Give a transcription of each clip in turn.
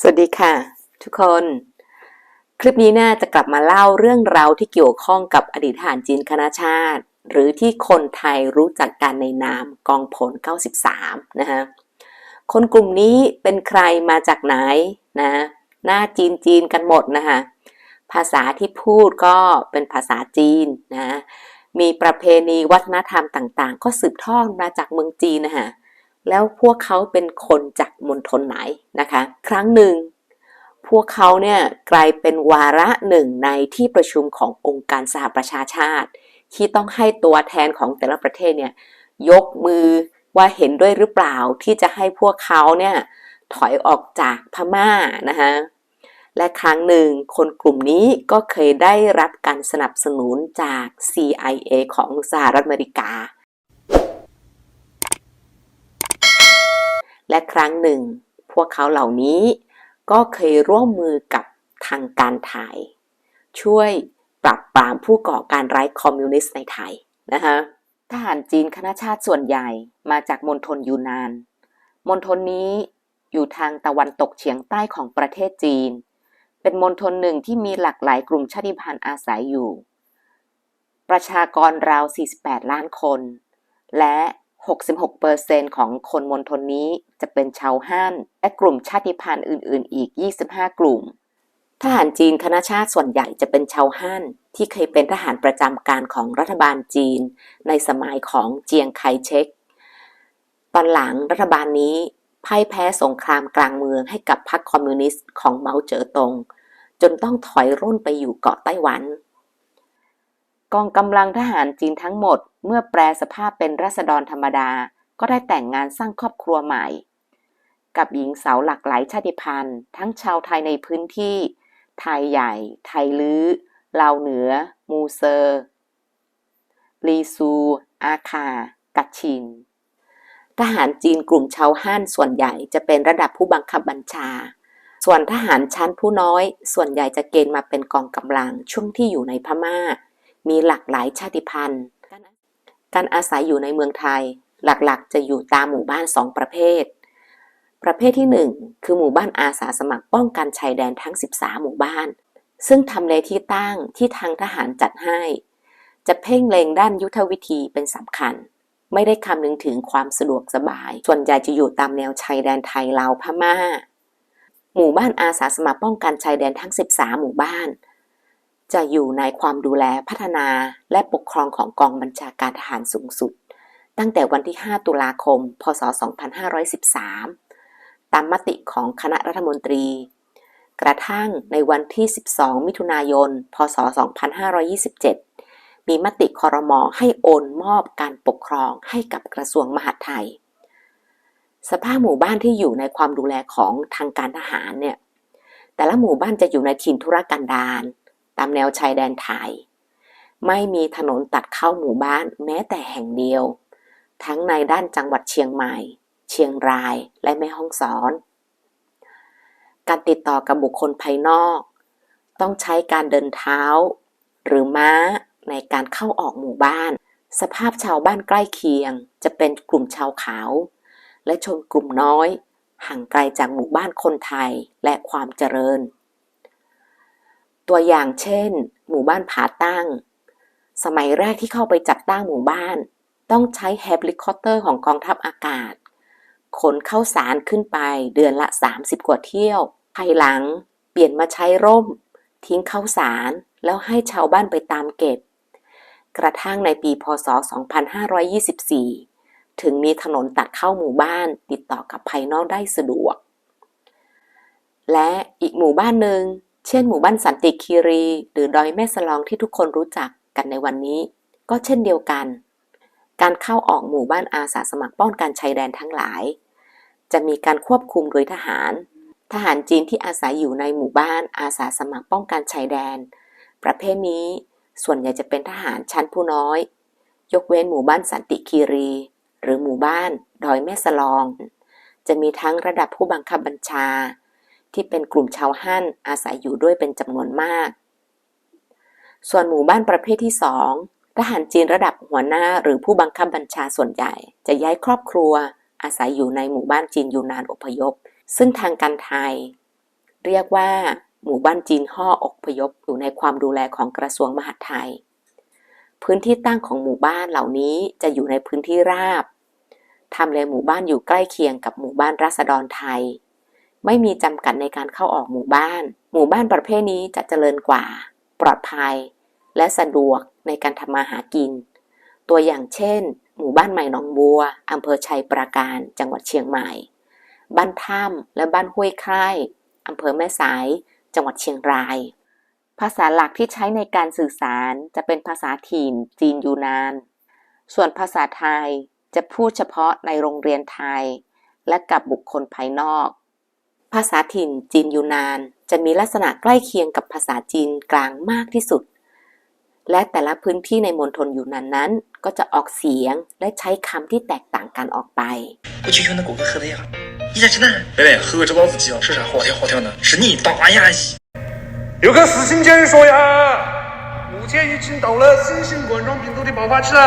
สวัสดีค่ะ ทุกคน คลิปนี้น่าจะกลับมาเล่าเรื่องราวที่เกี่ยวข้องกับอดีตทหารจีนคณะชาติ หรือที่คนไทยรู้จักกันในนามกองพล 93 นะฮะคนกลุ่มนี้เป็นใครมาจากไหนนะหน้าจีนจีนกันหมดนะคะภาษาที่พูดก็เป็นภาษาจีนนะมีประเพณีวัฒนธรรมต่างๆ ก็สืบทอดมาจากเมืองจีนนะคะ แล้วพวกเขาเป็นคนจากมณฑลไหนนะคะ ครั้งหนึ่ง พวกเขาเนี่ยกลายเป็นวาระหนึ่งในที่ประชุมขององค์การสหประชาชาติ ที่ต้องให้ตัวแทนของแต่ละประเทศเนี่ยยกมือว่าเห็นด้วยหรือเปล่าที่จะให้พวกเขาเนี่ยถอยออกจากพม่านะคะและครั้งหนึ่งคนกลุ่มนี้ก็เคยได้รับการสนับสนุนจาก CIA ของสหรัฐอเมริกา และครั้งหนึ่ง พวกเขาเหล่านี้ก็เคยร่วมมือกับทางการไทย ช่วยปราบปรามผู้ก่อการร้ายคอมมิวนิสต์ในไทยนะคะทหารจีนคณะชาติส่วนใหญ่มาจากมณฑลยูนาน มณฑลนี้อยู่ทางตะวันตกเฉียงใต้ของประเทศจีน เป็นมณฑลหนึ่งที่มีหลากหลายกลุ่มชาติพันธุ์อาศัยอยู่ ประชากรราว 48 ล้านคน และ 66%ของคนมณฑลนี้จะเป็นชาวฮั่นและกลุ่มชาติพันธุ์อื่น ๆ อีก 25 กลุ่ม ทหารจีนคณะชาติส่วนใหญ่จะเป็นชาวฮั่นที่เคยเป็นทหารประจำการของรัฐบาลจีน ในสมัยของเจียงไคเชก ตอนหลังรัฐบาลนี้พ่ายแพ้สงครามกลางเมืองให้กับพรรคคอมมิวนิสต์ของเหมาเจ๋อตง จนต้องถอยร่นไปอยู่เกาะไต้หวัน กองกำลังทหารจีนทั้งหมด เมื่อแปลสภาพเป็นรัษฎรธรรมดา ก็ได้แต่งงานสร้างครอบครัวใหม่ กับหญิงสาวหลากหลายชาติพันธุ์ ทั้งชาวไทยในพื้นที่ ไทยใหญ่ ไทยลื้อลาวเหนือ มูเซอร์ลีซู อาคา กัดชิน ทหารจีนกลุ่มชาวฮั่นส่วนใหญ่จะเป็นระดับผู้บังคับบัญชา ส่วนทหารชั้นผู้น้อย ส่วนใหญ่จะเกณฑ์มาเป็นกองกำลังช่วงที่อยู่ในพม่า มีหลากหลายชาติพันธุ์ การอาศัยอยู่ในเมืองไทย หลักๆ จะอยู่ตามหมู่บ้านสองประเภท ประเภทที่ 1 คือหมู่บ้านอาสาสมัครป้องกันชายแดนทั้ง 13 หมู่บ้าน ซึ่งทำเลที่ตั้งที่ทางทหารจัดให้ จะเพ่งเล็งด้านยุทธวิธีเป็นสำคัญ ไม่ได้คำนึงถึงความสะดวกสบาย ส่วนใหญ่จะอยู่ตามแนวชายแดนไทยลาวพม่าหมู่บ้านอาสาสมัครป้องกันชายแดนทั้ง 13 หมู่บ้าน จะอยู่ในความดูแลพัฒนาและปกครองของกองบัญชาการทหารสูงสุด ตั้งแต่วันที่ 5 ตุลาคม พศ 2513 ตามมติของคณะรัฐมนตรี กระทั่งในวันที่ 12 มิถุนายน พศ 2527 มีมติคอรมอให้โอนมอบการปกครองให้กับกระทรวงมหาดไทย สภาพหมู่บ้านที่อยู่ในความดูแลของทางการทหารเนี่ย แต่ละหมู่บ้านจะอยู่ในถิ่นธุรกันดาร ตามแนวชายแดนไทย ไม่มีถนนตัดเข้าหมู่บ้านแม้แต่แห่งเดียว ทั้งในด้านจังหวัดเชียงใหม่ เชียงรายและแม่ฮ่องสอน การติดต่อกับบุคคลภายนอก ต้องใช้การเดินเท้า หรือม้าในการเข้าออกหมู่บ้าน สภาพชาวบ้านใกล้เคียง จะเป็นกลุ่มชาวขาว และชนกลุ่มน้อย ห่างไกลจากหมู่บ้านคนไทยและความเจริญ ตัวอย่างเช่น หมู่บ้านผาตั้ง สมัยแรกที่เข้าไปจัดตั้งหมู่บ้าน ต้องใช้เฮลิคอปเตอร์ของกองทัพอากาศ ขนเข้าสารขึ้นไปเดือนละ 30 กว่าเที่ยว ภายหลังเปลี่ยนมาใช้ร่ม ทิ้งเข้าสารแล้วให้ชาวบ้านไปตามเก็บ กระทั่งในปีพศ 2524 ถึงมีถนนตัดเข้าหมู่บ้านติดต่อกับภายนอกได้สะดวก และอีกหมู่บ้านหนึ่ง เช่นหมู่บ้านสันติคีรี หรือดอยแม่สลองที่ทุกคนรู้จักกันในวันนี้ ก็เช่นเดียวกัน การเข้าออกหมู่บ้านอาสาสมัครป้องกันชายแดนทั้งหลาย จะมีการควบคุมโดยทหาร ทหารจีนที่อาศัยอยู่ในหมู่บ้านอาสาสมัครป้องกันชายแดน ประเภทนี้ส่วนใหญ่จะเป็นทหารชั้นผู้น้อย ยกเว้นหมู่บ้านสันติคีรี หรือหมู่บ้านดอยแม่สลอง จะมีทั้งระดับผู้บังคับบัญชา ที่เป็นกลุ่มชาวฮั่นอาศัยอยู่ด้วยเป็นจำนวนมาก ส่วนหมู่บ้านประเภทที่2ทหารจีนระดับหัวหน้าหรือผู้บังคับบัญชาส่วนใหญ่ จะย้ายครอบครัว อาศัยอยู่ในหมู่บ้านจีนยูนานอพยพ ซึ่งทางการไทย เรียกว่า หมู่บ้านจีนห่ออพยพอยู่ในความดูแลของกระทรวงมหาดไทย พื้นที่ตั้งของหมู่บ้านเหล่านี้จะอยู่ในพื้นที่ราบทำเลหมู่บ้านอยู่ใกล้เคียงกับหมู่บ้านรัษฎรไทย ไม่มีจำกัดในการเข้าออกหมู่บ้าน หมู่บ้านประเภทนี้จะเจริญกว่า ปลอดภัย และสะดวกในการทำมาหากิน ตัวอย่างเช่น หมู่บ้านใหม่หนองบัวอำเภอชัยปราการ จังหวัดเชียงใหม่ บ้านถ้ำและบ้านห้วยไคร่อำเภอแม่สาย จังหวัดเชียงราย ภาษาหลักที่ใช้ในการสื่อสารจะเป็นภาษาถิ่น จีนยูนาน ส่วนภาษาไทยจะพูดเฉพาะในโรงเรียนไทย และกับบุคคลภายนอก ภาษาถิ่นจีนยูนานจะมีลักษณะใกล้เคียงกับภาษาจีนกลางมากที่สุด และแต่ละพื้นที่ในมณฑลยูนานนั้น ก็จะออกเสียงและใช้คำที่แตกต่างกันออกไป 过去用那果壳喝的呀，你咋吃呢？妹妹，喝个这包子鸡啊，是啥好听好听的？是你大呀！有个事情接着说呀，目前已经到了新型冠状病毒的爆发期了，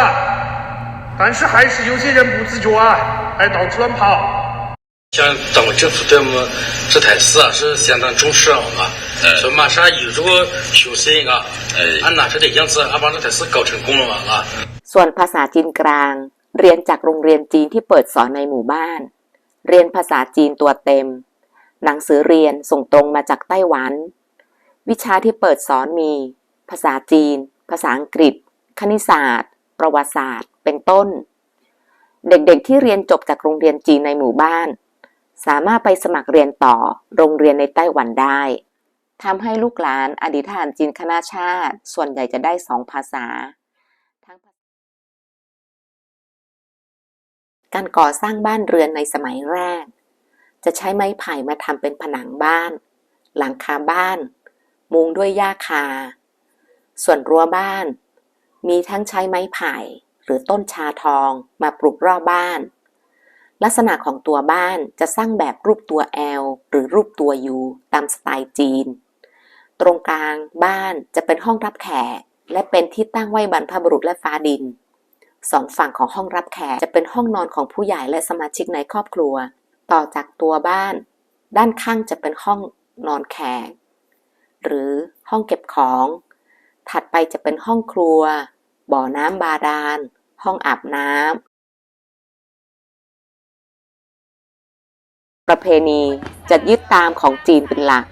但是还是有些人不自觉啊，还到处乱跑。 像咱们政府对我们这台事啊是相当重视啊，所以马上有这个消息啊，俺拿出的样子，俺把这台事搞成功了嘛啊。 ส่วนภาษาจีนกลาง เรียนจากโรงเรียนจีนที่เปิดสอนในหมู่บ้าน เรียนภาษาจีนตัวเต็ม หนังสือเรียนส่งตรงมาจากไต้หวัน วิชาที่เปิดสอนมี ภาษาจีน ภาษาอังกฤษ คณิตศาสตร์ ประวัติศาสตร์ เป็นต้น เด็กๆที่เรียนจบจากโรงเรียนจีนในหมู่บ้าน สามารถไปสมัครเรียนต่อโรงเรียนในไต้หวันได้ทำให้ลูกหลานอดีตทหารจีนคณะชาติ ส่วนใหญ่จะได้สองภาษาทั้งภาษา การก่อสร้างบ้านเรือนในสมัยแรก จะใช้ไม้ไผ่มาทำเป็นผนังบ้าน หลังคาบ้าน มุงด้วยหญ้าคา ส่วนรั้วบ้าน มีทั้งใช้ไม้ไผ่หรือต้นชาทองมาปลูกรอบบ้าน ลักษณะของตัวบ้านจะสร้างแบบรูปตัว L หรือรูปตัว U ตามสไตล์จีน ตรงกลางบ้านจะเป็นห้องรับแขก และเป็นที่ตั้งไว้บรรพบุรุษและฟ้าดิน สองฝั่งของห้องรับแขกจะเป็นห้องนอนของผู้ใหญ่และสมาชิกในครอบครัว ต่อจากตัวบ้าน ด้านข้างจะเป็นห้องนอนแขก หรือห้องเก็บของ ถัดไปจะเป็นห้องครัว บ่อน้ำบาดาล ห้องอาบน้ ประเพณีจะยึดตามของจีนเป็นหลัก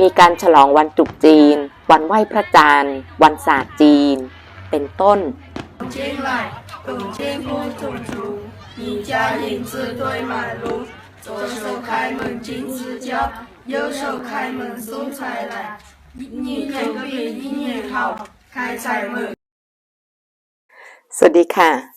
มีการฉลองวันจุกจีน วันไหว้พระจันทร์ วันศาสตร์จีน เป็นต้นสวัสดีค่ะ